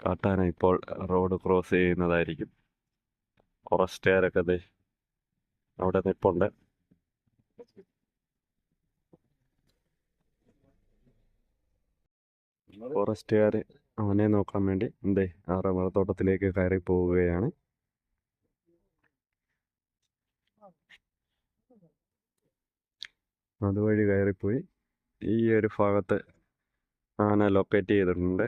കാട്ടാന ഇപ്പോൾ road cross ചെയ്യുന്നതായിരിക്കും. ഫോറസ്റ്റുകാരൊക്കെ ദേ അവിടെ നിപ്പുണ്ട് ഫോറസ്റ്റുകാർ അവനെ നോക്കാൻ വേണ്ടി എന്തേ ആ റബ്ബർ കയറി പോവുകയാണ്. അതുവഴി കയറിപ്പോയി. ഈ ഒരു ഭാഗത്ത് ആന ലൊക്കേറ്റ് ചെയ്തിട്ടുണ്ട്.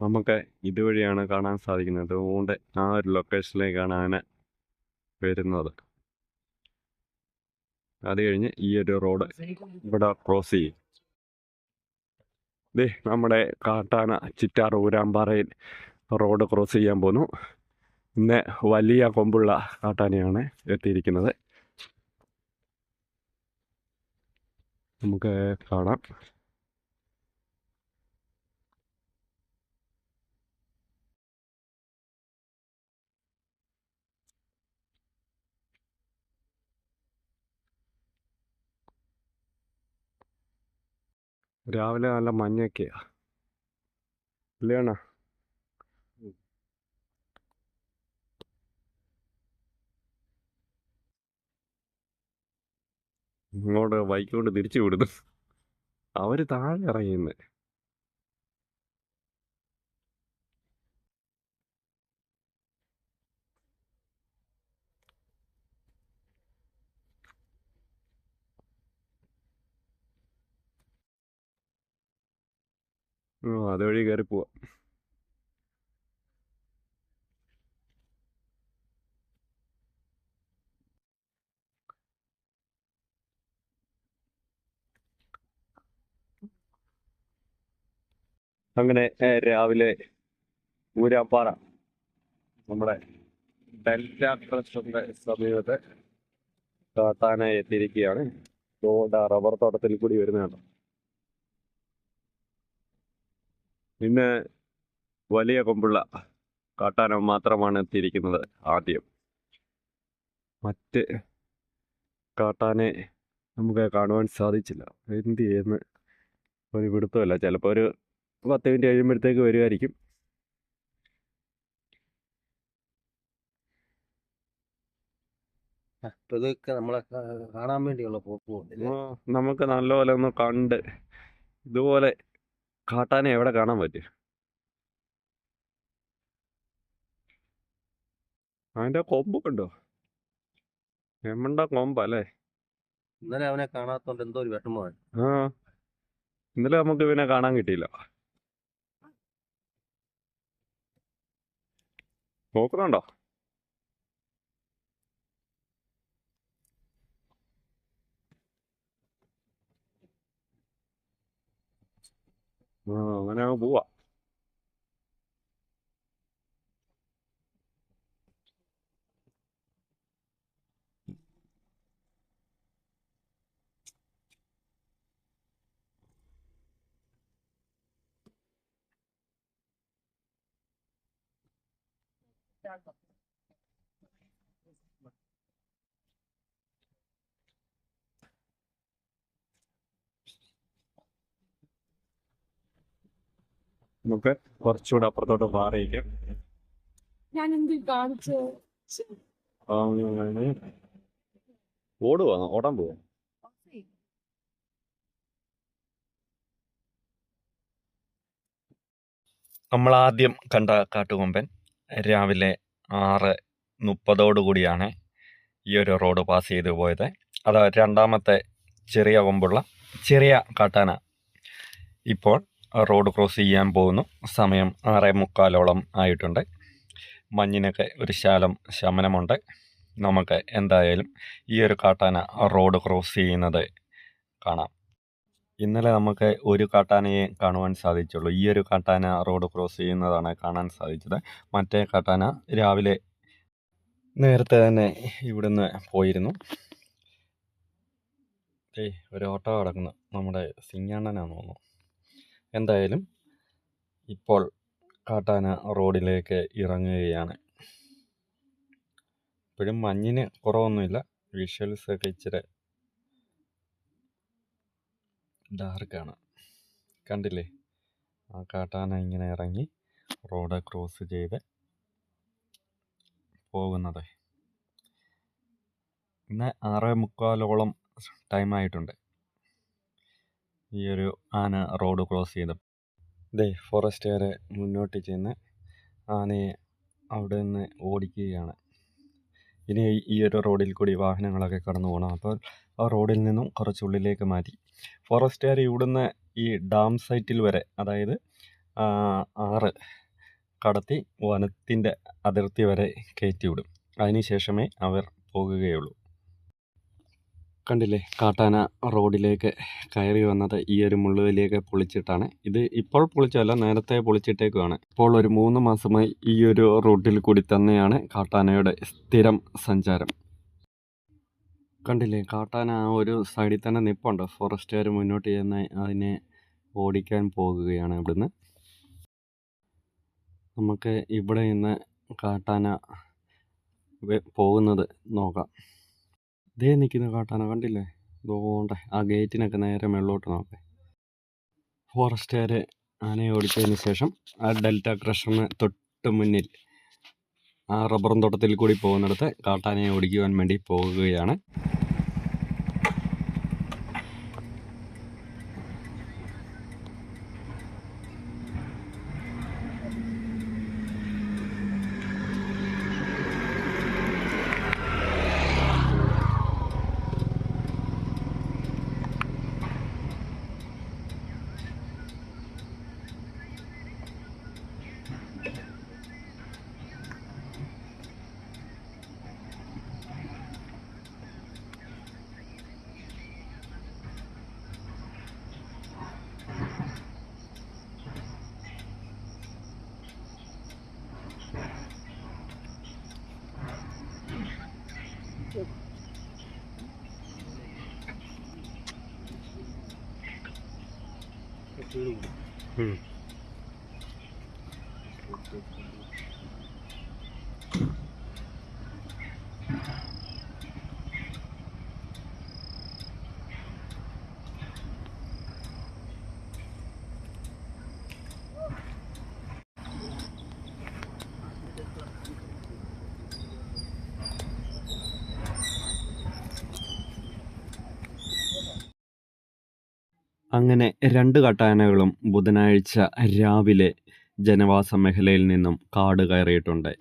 നമുക്ക് ഇതുവഴിയാണ് കാണാൻ സാധിക്കുന്നത്. അതുകൊണ്ട് ആ ഒരു ലൊക്കേഷനിലേക്കാണ് ആന വരുന്നത്. അത് കഴിഞ്ഞ് ഈ ഒരു റോഡ് ഇവിടെ ക്രോസ് ചെയ്യും. ദേ നമ്മുടെ കാട്ടാന ചിറ്റാർ ഊരാമ്പാറയിൽ റോഡ് ക്രോസ് ചെയ്യാൻ പോന്നു. ഇന്ന് വലിയ കൊമ്പുള്ള കാട്ടാനയാണ് എത്തിയിരിക്കുന്നത്. നമുക്ക് കാണാം. രാവിലെ നല്ല മഞ്ഞൊക്കെയാ. ഇല്ലേണ? ഇങ്ങോട്ട് ബൈക്ക് കൊണ്ട് തിരിച്ചു വിടുന്നു. അവർ താഴെ ഇറങ്ങിയെന്ന് അതുവഴി കയറി പോവാ. അങ്ങനെ രാവിലെ ഊരാപ്പാറ നമ്മുടെ ഡെൽറ്റ ട്രസ്റ്റിന്റെ സമീപത്തെ കാട്ടാനായി എത്തിയിരിക്കുകയാണ്. റോഡ് റബ്ബർ തോട്ടത്തിൽ കൂടി വരുന്നതാണ്. ഇന്ന് വലിയ കൊമ്പുള്ള കാട്ടാന മാത്രമാണ് എത്തിയിരിക്കുന്നത് ആദ്യം. മറ്റ് കാട്ടാനെ നമുക്ക് കാണുവാൻ സാധിച്ചില്ല. എന്ത് ചെയ്യുന്ന? ഒരു പിടുത്തമല്ല. ചിലപ്പോൾ ഒരു പത്ത് മിനിറ്റ് കഴിയുമ്പോഴത്തേക്ക് വരുമായിരിക്കും ഇതൊക്കെ നമ്മളെ കാണാൻ വേണ്ടിയുള്ള പോക്കുണ്ട് നമുക്ക് നല്ലപോലെ ഒന്ന് കണ്ട് ഇതുപോലെ കാട്ടാനെ എവിടെ കാണാൻ പറ്റും? അവന്റെ കൊമ്പ് കണ്ടോ? എമ്മണ്ട കൊമ്പല്ലേ ഇന്നലെ അവനെ കാണാത്തോണ്ട് എന്തോ ഒരു വിഷമമാണ് ആ. ഇന്നലെ നമുക്ക് ഇവനെ കാണാൻ കിട്ടിയില്ല. നോക്കുന്നുണ്ടോ? ആ അങ്ങനെ അങ്ങ് പോവാ നമുക്ക് കുറച്ചുകൂടെ അപ്പുറത്തോട്ട് മാറിയിരിക്കാം. ഞാൻ എന്ത് കാണിച്ചു ഓടുവാ ഓടാൻ പോവാ. നമ്മൾ ആദ്യം കണ്ട കാട്ടുകൊമ്പൻ രാവിലെ ആറ് മുപ്പതോടുകൂടിയാണ് ഈ ഒരു റോഡ് പാസ് ചെയ്തു പോയത്. അതാ രണ്ടാമത്തെ ചെറിയ കൊമ്പുള്ള ചെറിയ കാട്ടാന ഇപ്പോൾ റോഡ് ക്രോസ് ചെയ്യാൻ പോകുന്നു. സമയം ആറേ മുക്കാലോളം ആയിട്ടുണ്ട്. മഞ്ഞിനൊക്കെ ഒരു ശാലം ശമനമുണ്ട്. നമുക്ക് എന്തായാലും ഈ ഒരു കാട്ടാന റോഡ് ക്രോസ് ചെയ്യുന്നത് കാണാം. ഇന്നലെ നമുക്ക് ഒരു കാട്ടാനയെ കാണുവാൻ സാധിച്ചുള്ളൂ. ഈ ഒരു കാട്ടാന റോഡ് ക്രോസ് ചെയ്യുന്നതാണ് കാണാൻ സാധിച്ചത്. മറ്റേ കാട്ടാന രാവിലെ നേരത്തെ തന്നെ ഇവിടുന്ന് പോയിരുന്നു. ഏയ് ഒരു ഓട്ടോ കിടക്കുന്നു. നമ്മുടെ സിങ്ങണ്ണനാന്ന് തോന്നുന്നു. എന്തായാലും ഇപ്പോൾ കാട്ടാന റോഡിലേക്ക് ഇറങ്ങുകയാണ്. ഇപ്പോഴും മഞ്ഞിന് കുറവൊന്നുമില്ല. വിഷ്വൽസ് ഒക്കെ ഇച്ചിരി ഡാർക്കാണ് കണ്ടില്ലേ? ആ കാട്ടാന ഇങ്ങനെ ഇറങ്ങി റോഡ് ക്രോസ് ചെയ്ത് പോകുന്നത്. ഇന്ന് ആറേ മുക്കാലോളം ടൈമായിട്ടുണ്ട് ഈ ഒരു ആന റോഡ് ക്രോസ് ചെയ്ത് ദേ ഫോറസ്റ്റുകാരെ മുന്നോട്ട് ചെന്ന് ആനയെ അവിടെ നിന്ന് ഓടിക്കുകയാണ്. ഇനി ഈ ഒരു റോഡിൽ കൂടി വാഹനങ്ങളൊക്കെ കടന്നു പോകണം അപ്പോൾ ആ റോഡിൽ നിന്നും കുറച്ചുള്ളിലേക്ക് മാറ്റി. ഫോറസ്റ്റുകാർ ഇവിടുന്ന് ഈ ഡാം സൈറ്റിൽ വരെ അതായത് ആറ് കടത്തി വനത്തിന്റെ അതിർത്തി വരെ കയറ്റിവിടും അതിനുശേഷമേ അതിന് ശേഷമേ അവർ പോകുകയുള്ളൂ. കണ്ടില്ലേ? കാട്ടാന റോഡിലേക്ക് കയറി വന്നത് ഈ ഒരു മുള്ളുവലിയൊക്കെ പൊളിച്ചിട്ടാണ്. ഇത് ഇപ്പോൾ പൊളിച്ചല്ല നേരത്തെ പൊളിച്ചിട്ടേക്കുവാണ്. ഇപ്പോൾ ഒരു മൂന്ന് മാസമായി ഈ ഒരു റൂട്ടിൽ കൂടി തന്നെയാണ് കാട്ടാനയുടെ സ്ഥിരം സഞ്ചാരം. കണ്ടില്ലേ? കാട്ടാന ആ ഒരു സൈഡിൽ തന്നെ നിപ്പുണ്ട്. ഫോറസ്റ്റുകാർ മുന്നോട്ട് ചെന്ന് അതിനെ ഓടിക്കാൻ പോകുകയാണ് ഇവിടുന്ന്. നമുക്ക് ഇവിടെ നിന്ന് കാട്ടാന പോകുന്നത് നോക്കാം. ദേ നിൽക്കുന്ന കാട്ടാന കണ്ടില്ലേ? ദോണ്ടെ ആ ഗേറ്റിനൊക്കെ നേരെ മേളിലോട്ട് നോക്കെ. ഫോറസ്റ്റുകാരെ ആനയെ ഓടിച്ചതിന് ശേഷം ആ ഡെൽറ്റ ക്രഷറിന് തൊട്ട് മുന്നിൽ ആ റബ്ബറും തോട്ടത്തിൽ കൂടി പോകുന്നിടത്ത് കാട്ടാനയെ ഓടിക്കുവാൻ വേണ്ടി പോകുകയാണ്. うん。അങ്ങനെ രണ്ട് കാട്ടാനകളും ബുധനാഴ്ച രാവിലെ ജനവാസ മേഖലയിൽ നിന്നും കാട് കയറിയിട്ടുണ്ട്.